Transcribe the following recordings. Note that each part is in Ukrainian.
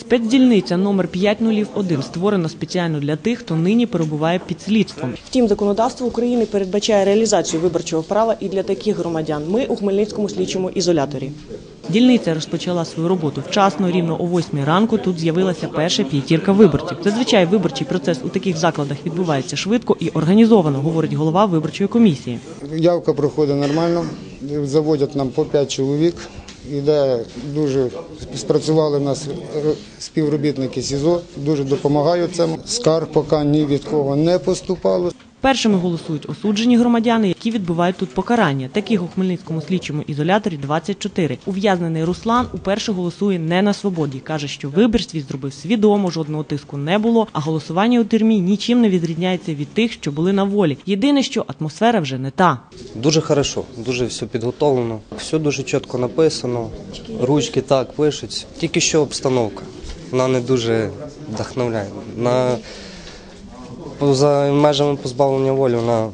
Спецдільниця номер 5001 створена спеціально для тих, хто нині перебуває під слідством. Втім, законодавство України передбачає реалізацію виборчого права і для таких громадян. Ми у Хмельницькому слідчому ізоляторі. Дільниця розпочала свою роботу вчасно, рівно о 8 ранку. Тут з'явилася перша п'ятірка виборців. Зазвичай виборчий процес у таких закладах відбувається швидко і організовано, говорить голова виборчої комісії. Явка проходить нормально, заводять нам по 5 чоловік. Іде дуже спрацювали в нас е, співробітники СІЗО, дуже допомагають цьому. Скарг поки ні від кого не поступало. Першими голосують осуджені громадяни, які відбувають тут покарання. Таких у Хмельницькому слідчому ізоляторі 24. Ув'язнений Руслан уперше голосує не на свободі. каже, що вибір свій зробив свідомо, жодного тиску не було. А голосування у тюрмі нічим не відрізняється від тих, що були на волі. Єдине, що атмосфера вже не та. Дуже хорошо, дуже все підготовлено, все дуже чітко написано, ручки так пишуть. Тільки що обстановка. Вона не дуже вдохновляє. На, за межами позбавлення волі вона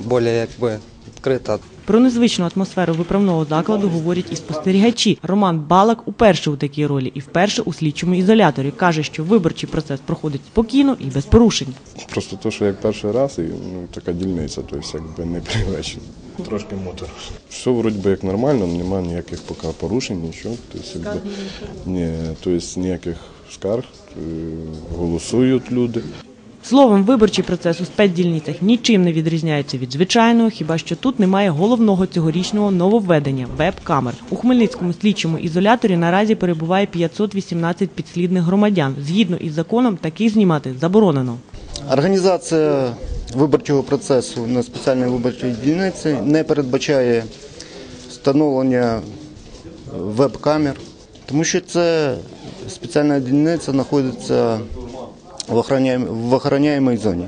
більш якби відкрита. Про незвичну атмосферу виправного закладу говорять і спостерігачі. Роман Балак уперше у такій ролі і вперше у слідчому ізоляторі. каже, що виборчий процес проходить спокійно і без порушень. Просто то, що як перший раз, і ну, така дільниця, тобто якби не привична. Трошки моторошно. Все вроді би як нормально, немає ніяких поки порушень, нічого. Тобто, якби, ні, тобто ніяких скарг, е, голосують люди. Словом, виборчий процес у спецдільницях нічим не відрізняється від звичайного, хіба що тут немає головного цьогорічного нововведення веб-камер. У Хмельницькому слідчому ізоляторі наразі перебуває 518 підслідних громадян. Згідно із законом, таких знімати заборонено. Організація виборчого процесу на спеціальній виборчій дільниці не передбачає встановлення веб-камер, тому що це спеціальна дільниця знаходиться в охороняєм- в охороняємій зоні.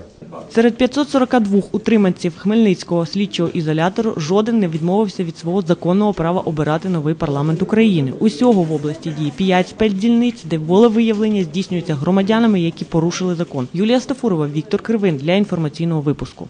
Серед 542 утриманців Хмельницького слідчого ізолятору жоден не відмовився від свого законного права обирати новий парламент України. Усього в області діє 5 спецдільниць, де волевиявлення здійснюється громадянами, які порушили закон. Юлія Стафурова, Віктор Кривин для інформаційного випуску.